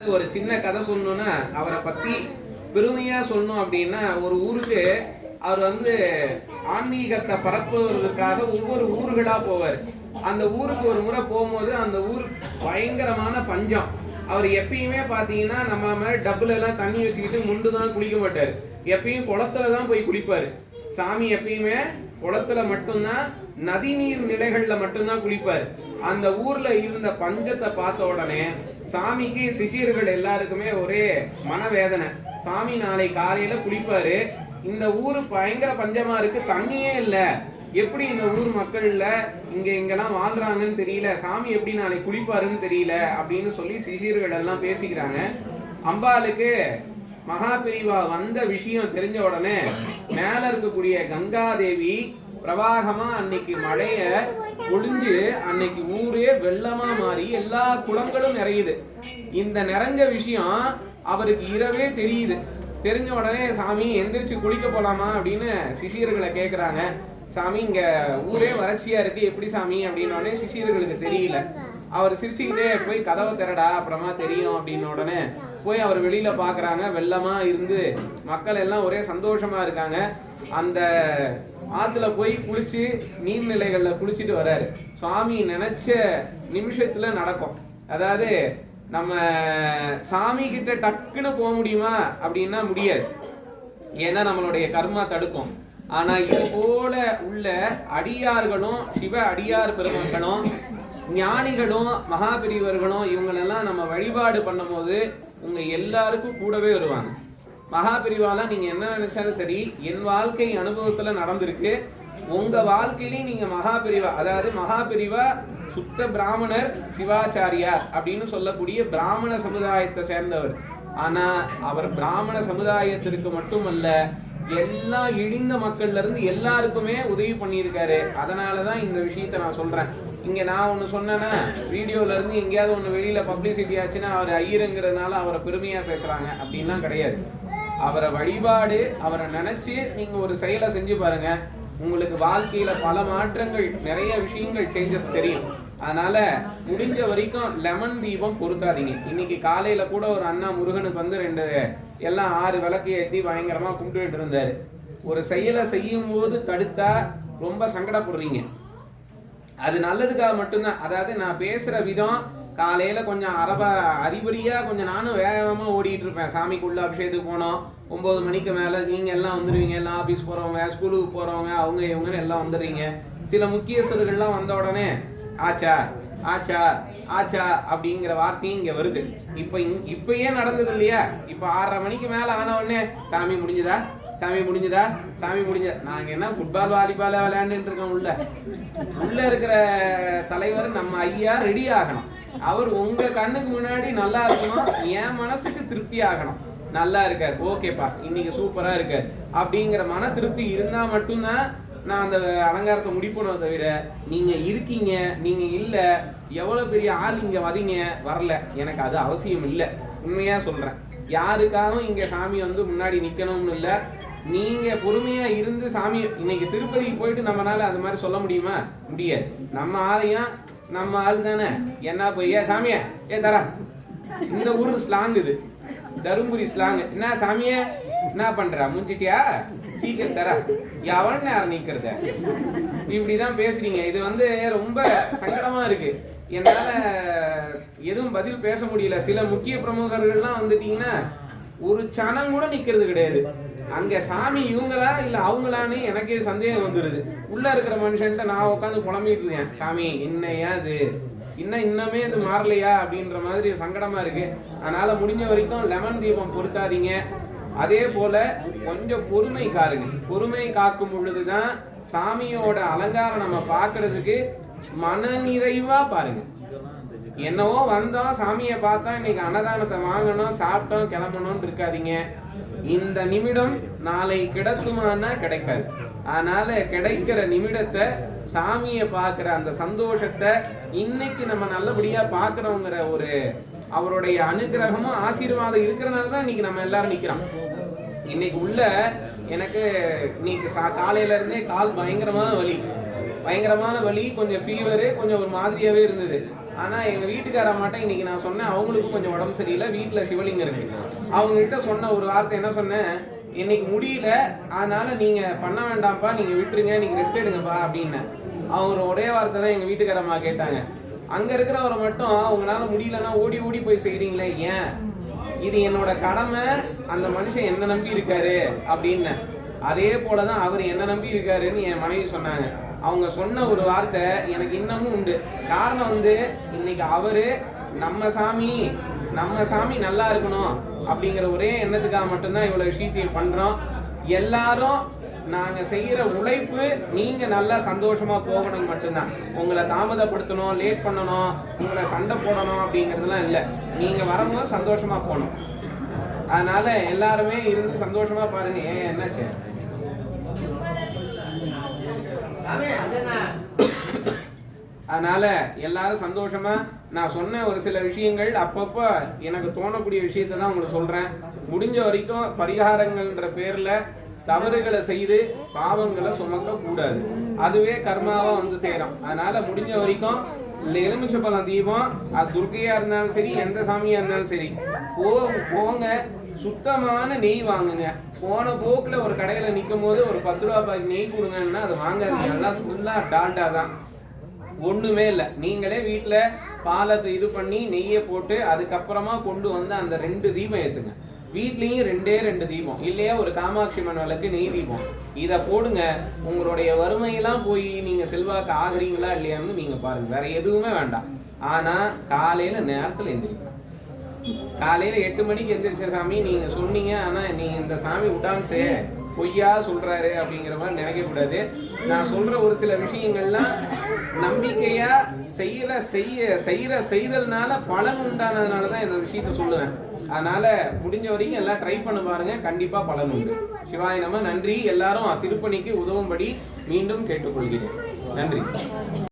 ஒரு சின்ன கதை சொல்லணும்னா அவரை பத்தி பெருமையா சொல்லணும் அப்படின்னா ஒரு ஊருக்கு அவர் வந்து ஆன்மீகத்தை பரப்புவதற்காக ஒவ்வொரு ஊர்களா போவார். அந்த ஊருக்கு ஒரு முறை போகும்போது அந்த ஊர் பயங்கரமான பஞ்சம். அவர் எப்பயுமே பார்த்தீங்கன்னா நம்ம மாதிரி டப்புல எல்லாம் தண்ணி வச்சுக்கிட்டு முண்டு தான் குளிக்க மாட்டார். எப்பயும் குளத்துல தான் போய் குளிப்பார். சாமி எப்பயுமே குளத்துல மட்டும்தான் நதிநீர் நிலைகள்ல மட்டும்தான் குளிப்பார். அந்த ஊர்ல இருந்த பஞ்சத்தை பார்த்த உடனே சாமிக்கு சிஷியர்கள் எல்லாருக்குமே ஒரே மனவேதனை. சாமி நாளை காலையில குளிப்பாரு. இந்த ஊர் பயங்கர பஞ்சமா இருக்கு தண்ணியே இல்லை. எப்படி இந்த ஊர் மக்கள்ல இங்க இங்கெல்லாம் வாழ்றாங்கன்னு தெரியல. சாமி எப்படி நாளைக்கு குளிப்பாருன்னு தெரியல அப்படின்னு சொல்லி சிஷியர்கள் எல்லாம் பேசிக்கிறாங்க. அம்பாளுக்கு மகாபிரிவா வந்த விஷயம் தெரிஞ்ச உடனே மேல இருக்கக்கூடிய கங்காதேவி பிரவாகமா அன்னைக்கு மழைய ஒளிஞ்சு அன்னைக்கு ஊரே வெள்ளமா மாறி எல்லா குளங்களும் நிறையுது. இந்த நிறைஞ்ச விஷயம் அவருக்கு இரவே தெரியுது. தெரிஞ்ச உடனே சாமி எந்திரிச்சு குளிக்க போலாமா? அப்படின்னு சிஷியர்களை கேட்குறாங்க சாமி இங்க ஊரே வறட்சியா இருக்கு. எப்படி சாமி? அப்படின்னு உடனே சிஷியர்களுக்கு தெரியல. அவர் சிரிச்சுக்கிட்டே போய் கதவை திறடா அப்புறமா தெரியும் அப்படின்ன உடனே போய் அவர் வெளியில பாக்குறாங்க. வெள்ளமா இருந்து மக்கள் எல்லாம் ஒரே சந்தோஷமா இருக்காங்க. அந்த ஆத்துல போய் குளிச்சு நீர்நிலைகள்ல குளிச்சுட்டு வர்றாரு சுவாமி நினைச்ச நிமிஷத்துல நடக்கும். அதாவது நம்ம சாமி கிட்ட டக்குன்னு போக முடியுமா அப்படின்னா முடியாது. ஏன்னா நம்மளுடைய கர்மா தடுக்கும். ஆனா இது போல உள்ள அடியார்களும் சிவ அடியார் பெருமக்களும் ஞானிகளும் மகாபிரிவர்களும் இவங்களெல்லாம் நம்ம வழிபாடு பண்ணும்போது உங்க எல்லாருக்கும் கூடவே வருவாங்க. மகாபிரிவால நீங்க என்ன நினைச்சாலும் சரி என் வாழ்க்கை அனுபவத்துல நடந்திருக்கு. உங்க வாழ்க்கையிலையும் நீங்க மகாபிரிவா அதாவது மகாபிரிவா சுத்த பிராமணர் சிவாச்சாரியார் அப்படின்னு சொல்லக்கூடிய பிராமண சமுதாயத்தை சேர்ந்தவர். ஆனா அவர் பிராமண சமுதாயத்திற்கு மட்டுமல்ல எல்லா இழிந்த மக்கள்ல இருந்து எல்லாருக்குமே உதவி பண்ணியிருக்காரு. அதனாலதான் இந்த விஷயத்த நான் சொல்றேன். இங்கே நான் ஒன்று சொன்னேன்னா வீடியோலேருந்து எங்கேயாவது ஒன்று வெளியில் பப்ளிசிட்டி ஆச்சுன்னா அவர் ஐயருங்கிறதுனால அவரை பெருமையாக பேசுகிறாங்க அப்படின்லாம் கிடையாது. அவரை வழிபாடு அவரை நினச்சி நீங்கள் ஒரு செயலை செஞ்சு பாருங்கள் உங்களுக்கு வாழ்க்கையில் பல மாற்றங்கள் நிறைய விஷயங்கள் சேஞ்சஸ் தெரியும். அதனால் முடிஞ்ச வரைக்கும் லெமன் தீபம் பொருத்தாதீங்க. இன்னைக்கு காலையில் கூட ஒரு அண்ணா முருகனுக்கு வந்து ரெண்டு எல்லாம் ஆறு விளக்கு ஏற்றி பயங்கரமாக கும்பிட்டுட்டு இருந்தார். ஒரு செயலை செய்யும் போது தடுத்தா ரொம்ப சங்கடப்படுறீங்க. அது நல்லதுக்காக மட்டும்தான். அதாவது நான் பேசுகிற விதம் காலையில் கொஞ்சம் அரப அறிபறியா கொஞ்சம் நானும் வேக வேகமாக ஓடிட்டு இருப்பேன். சாமிக்குள்ளே அபிஷேகத்துக்கு போனோம். ஒம்பது மணிக்கு மேலே நீங்கள் எல்லாம் வந்துருவீங்க. எல்லாம் ஆஃபீஸ் போகிறவங்க ஸ்கூலுக்கு போகிறவங்க அவங்க இவங்கன்னு எல்லாம் வந்துடுறீங்க. சில முக்கியஸ்தர்கள்லாம் வந்த உடனே ஆச்சா ஆச்சா ஆச்சா அப்படிங்கிற வார்த்தையும் இங்கே வருது. இப்போ இப்போ இப்பயே நடந்தது இல்லையா? இப்போ ஆறரை மணிக்கு மேலே ஆன உடனே சாமி முடிஞ்சுதா? சாமி முடிஞ்சதா? சாமி முடிஞ்சதா நாங்க என்ன ஃபுட்பால் வாலிபால் விளையாண்டுட்டு இருக்கோம் உள்ள. உள்ள இருக்கிற தலைவர் நம்ம ஐயா ரெடி ஆகணும். அவர் உங்க கண்ணுக்கு முன்னாடி நல்லா இருக்கணும். என் மனசுக்கு திருப்தி ஆகணும். நல்லா இருக்கார். ஓகேப்பா இன்னைக்கு சூப்பரா இருக்கார். அப்படிங்கிற மன திருப்தி இருந்தா மட்டும்தான் நான் அந்த அலங்காரத்தை முடிப்பணும் தவிர நீங்க இருக்கீங்க நீங்க இல்ல எவ்வளவு பெரிய ஆள் இங்க வரீங்க வரல. எனக்கு அது அவசியம் இல்லை. உண்மையா சொல்றேன். யாருக்காகவும் இங்க சாமி வந்து முன்னாடி நிக்கணும்னு இல்லை. நீங்க பொறுமையா இருந்து சாமி இன்னைக்கு திருப்பதிக்கு போயிட்டு நம்மளால அது மாதிரி சொல்ல முடியுமா? முடியாது. நம்ம ஆலயம் நம்ம ஆள் தானே. என்ன போய் ஏ சாமிய ஏ தரா. இந்த ஊர் ஸ்லாங் இது. தருமபுரி ஸ்லாங் என்ன சாமிய என்ன பண்ற? முடிஞ்சிட்டியா சீக்கிரம் தரா. எவன் நேரம் நீக்கிறத? இப்படிதான் பேசுறீங்க. இது வந்து ரொம்ப சங்கடமா இருக்கு. என்னால எதுவும் பதில் பேச முடியல. சில முக்கிய பிரமுகர்கள்லாம் வந்துட்டீங்கன்னா ஒரு சனம் கூட நிக்கிறது கிடையாது. அங்க சாமி இவங்களா இல்ல அவங்களான்னு எனக்கே சந்தேகம் வந்துடுது உள்ள இருக்கிற மனுஷன்ட்ட நான் உட்காந்து புலம்பிட்டு இருக்கேன். சாமி என்னையா அது இன்னும் இன்னமே இது மாறலையா? அப்படின்ற மாதிரி சங்கடமா இருக்கு. அதனால முடிஞ்ச வரைக்கும் லெமன் தீபம் பொருத்தாதீங்க. அதே போல கொஞ்சம் பொறுமை காருங்க. பொறுமை காக்கும் பொழுதுதான் சாமியோட அலங்காரம் நம்ம பார்க்கறதுக்கு மன நிறைவா பாருங்க. என்னவோ வந்தோம் சாமியை பார்த்தா இன்னைக்கு அன்னதானத்தை வாங்கணும் சாப்பிட்டோம் கிளம்பணும்னு இருக்காதீங்க. இந்த நிமிடம் நாளை கிடைக்குமானா கிடைக்காது. அதனால கிடைக்கிற நிமிடத்தை சாமியை பார்க்குற அந்த சந்தோஷத்தை இன்னைக்கு நம்ம நல்லபடியா பார்க்குறோங்கிற ஒரு அவருடைய அனுகிரகமும் ஆசீர்வாதம் இருக்கிறனால தான் இன்னைக்கு நம்ம எல்லாரும் நிற்கிறோம் இன்னைக்கு உள்ள எனக்கு இன்னைக்கு சா- காலையில இருந்தே கால் பயங்கரமான வலி. பயங்கரமான வலி கொஞ்சம் ஃபீவரு கொஞ்சம் ஒரு மாதிரியாவே இருந்தது. ஆனா எங்க வீட்டுக்கார மாட்டேன் இன்னைக்கு நான் சொன்னேன் அவங்களுக்கும் கொஞ்சம் உடம்பு சரியில்லை வீட்டுல சிவலிங்கம் இருக்கு. அவங்க கிட்ட சொன்ன ஒரு வார்த்தை என்ன சொன்னேன்? இன்னைக்கு முடியல அதனால நீங்க பண்ண வேண்டாம்ப்பா நீங்க விட்டுருங்க நீங்க ரெஸ்ட் எடுங்கப்பா அப்படின்னேன். அவங்க ஒரே வார்த்தை தான் எங்க வீட்டுக்காரம்மா கேட்டாங்க. அங்க இருக்கிறவரை மட்டும் உங்களால முடியலன்னா ஓடி ஓடி போய் செய்றீங்களே ஏன்? இது என்னோட கடமை அந்த மனுஷன் என்ன நம்பி இருக்காரு? அப்படின்னு அதே போலதான் அவர் என்ன நம்பி இருக்காருன்னு என் மனைவி சொன்னாங்க. அவங்க சொன்ன ஒரு வார்த்தை எனக்கு இன்னமும் உண்டு. காரணம் வந்து இன்னைக்கு அவரு நம்ம சாமி நம்ம சாமி நல்லா இருக்கணும் அப்படிங்கிற ஒரே எண்ணத்துக்காக மட்டும்தான் இவ்வளவு விஷயத்தையும் பண்றோம். எல்லாரும் நாங்க செய்யற உழைப்பு நீங்க நல்லா சந்தோஷமா போகணும் மட்டும்தான். உங்களை தாமதப்படுத்தணும் லேட் பண்ணணும் உங்களை சண்டை போடணும் அப்படிங்கிறதுலாம் இல்லை. நீங்க வரும்போது சந்தோஷமா போகணும். அதனால எல்லாருமே இருந்து சந்தோஷமா பாருங்க ஏன் என்னாச்சு? அதனால எல்லாரும் சந்தோஷமா நான் சொன்ன ஒரு சில விஷயங்கள் அப்பப்போ எனக்கு தோணக்கூடிய விஷயத்தை தான் உங்களுக்கு சொல்றேன். முடிஞ்ச வரைக்கும் பரிகாரங்கள்ன்ற பேர்ல தவறுகளை செய்து பாவங்களை சுமக்க கூடாது அதுவே கர்மாவா வந்து சேரும். அதனால முடிஞ்ச வரைக்கும் இந்த எலுமிச்சப்பழம் தீபம் அது துர்கையா இருந்தாலும் சரி எந்த சாமியா இருந்தாலும் சரி போ போங்க. சுத்தமான நெய் வாங்குங்க. போன போக்குல ஒரு கடையில நிற்கும் போது ஒரு பத்து ரூபா பாக்கி நெய் கொடுங்கன்னா அது வாங்காதீங்க. நல்லா ஃபுல்லா டால்டா தான். ஒண்ணுமே இல்லை. நீங்களே வீட்டில் பாலத்தை இது பண்ணி நெய்யை போட்டு அதுக்கப்புறமா கொண்டு வந்து அந்த ரெண்டு தீபம் ஏத்துங்க. வீட்லயும் ரெண்டே ரெண்டு தீபம். இல்லையா ஒரு காமாட்சி அம்மன் நெய் தீபம். இதை போடுங்க. உங்களுடைய வறுமையெல்லாம் போய் நீங்க செல்வாக்கு ஆகுறீங்களா இல்லையான்னு நீங்க பாருங்க. வேற எதுவுமே வேண்டாம். ஆனா காலையில நேரத்துல எந்திரிக்கணும். காலையில எட்டு மணிக்கு எந்திரிச்ச சாமி நீங்க சொன்னீங்க ஆனா நீங்கள் இந்த சாமி விட்டான்ஸே பொய்யா சொல்றாரு அப்படிங்கிற மாதிரி நினைக்க கூடாது. நான் சொல்ற ஒரு சில விஷயங்கள்லாம் நம்பிக்கையா செய்யற செய்ய செய்யற செய்தல்னால பலன் உண்டானதுனால தான் இந்த விஷயத்த சொல்லுவேன். அதனால முடிஞ்ச வரைக்கும் எல்லாம் ட்ரை பண்ண பாருங்க கண்டிப்பா பலன் உண்டு. சிவாய நன்றி. எல்லாரும் திருப்பணிக்கு உதவும்படி மீண்டும் கேட்டுக்கொள்கிறேன். நன்றி.